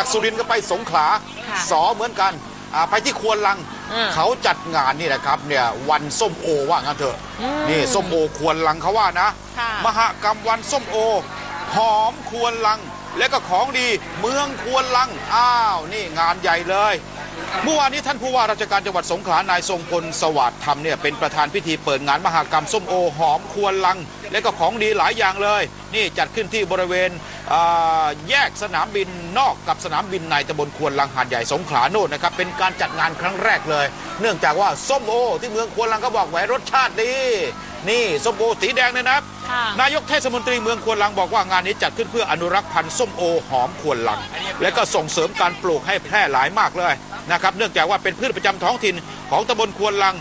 จากสุรินทร์ก็ไปสงขลาค่ะสอเหมือนกันอ่าไปที่ควนลัง อืมเขาจัดงานนี่แหละครับเนี่ยวันส้มโอว่างั้นเถอะนี่ส้มโอควนลังเขาว่านะ ค่ะ มหกรรมวันส้มโอ หอมควรลัง และก็ของดีเมืองควรลังอ้าว นี่งานใหญ่เลย เมื่อวานนี้ท่านผู้ว่าราชการจังหวัดสงขลานายทรงพลสวัสดิ์ธรรมเนี่ยเป็นประธานพิธีเปิดงานมหกรรมส้มโอหอมควรลัง และก็ของดีหลายอย่างเลย นี่จัดขึ้นที่บริเวณอ่าแยกสนามบินนอกกับสนามบินในตำบลควรลังหาดใหญ่สงขลาโน่นนะครับเป็นการจัดงานครั้งแรกเลย เนื่องจากว่าส้มโอ ที่เมืองควรลังก็บอกแหวรสชาติดีนี่ส้มโอสีแดงเนี่ยนะค่ะนายกเทศมนตรีเมืองควนลังบอกว่างานนี้จัดขึ้นเพื่ออนุรักษ์พันธุ์ส้มโอหอมควนลัง และก็ส่งเสริมการปลูกให้แพร่หลายมากเลย นะครับเนื่องจากว่าเป็นพืชประจำท้องถิ่นของตำบลควนลัง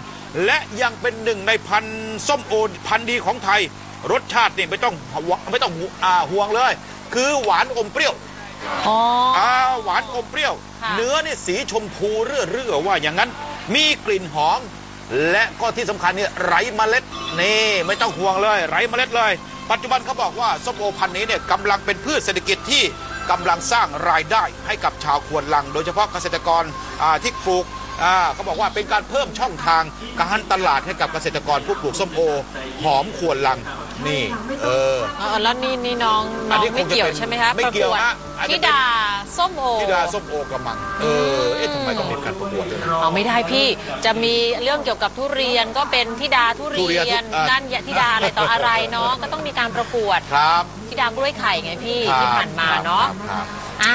และยังเป็นหนึ่งในพันธุ์ส้มโอพันธุ์ดีของไทย รสชาตินี่ไม่ต้องไม่ต้องอ่าห่วงเลย คือหวานอมเปรี้ยวอ๋ออ่าหวานอมเปรี้ยวค่ะเนื้อนี่สีชมพูเรื่อเรื่อๆว่าอย่างนั้น มีกลิ่นหอมและก็ที่สำคัญเนี่ยไร้เมล็ดนี่ไม่ต้องห่วงเลย ไร้เมล็ดเลย ปัจจุบันเขาบอกว่าส้มโอพันธุ์นี้เนี่ยกำลังเป็นพืชเศรษฐกิจที่ กำลังสร้างรายได้ให้กับชาวควนลัง โดยเฉพาะเกษตรกรที่ปลูกเขาบอกว่าเป็นการเพิ่มช่องทางการตลาดให้กับเกษตรกรผู้ปลูกส้มโอหอมควนลัง นี่ เออ อ๋อแล้วนี่นี่น้องอัน้นองนี้คงไม่เกี่ยวจะเป็นใช่ไหมคะไม่เกี่ยวประฮะวอาจจะเป็นธิดาส้มโอธิดาส้มโอกระมัง เออ เอ๊ะทำไมต้องมีการประกวดด้วยนะ เอาไม่ได้พี่จะมีเรื่องเกี่ยวกับทุเรียนก็เป็นธิดาทุทุเรีเรียยนนทุอ่านั่นธิดาอะไรต่ออะไรเนาะก็ต้องมีการประกวดครับธิดากล้วยไข่ไงพี่ครับที่ผ่านมาเนาะครับอะ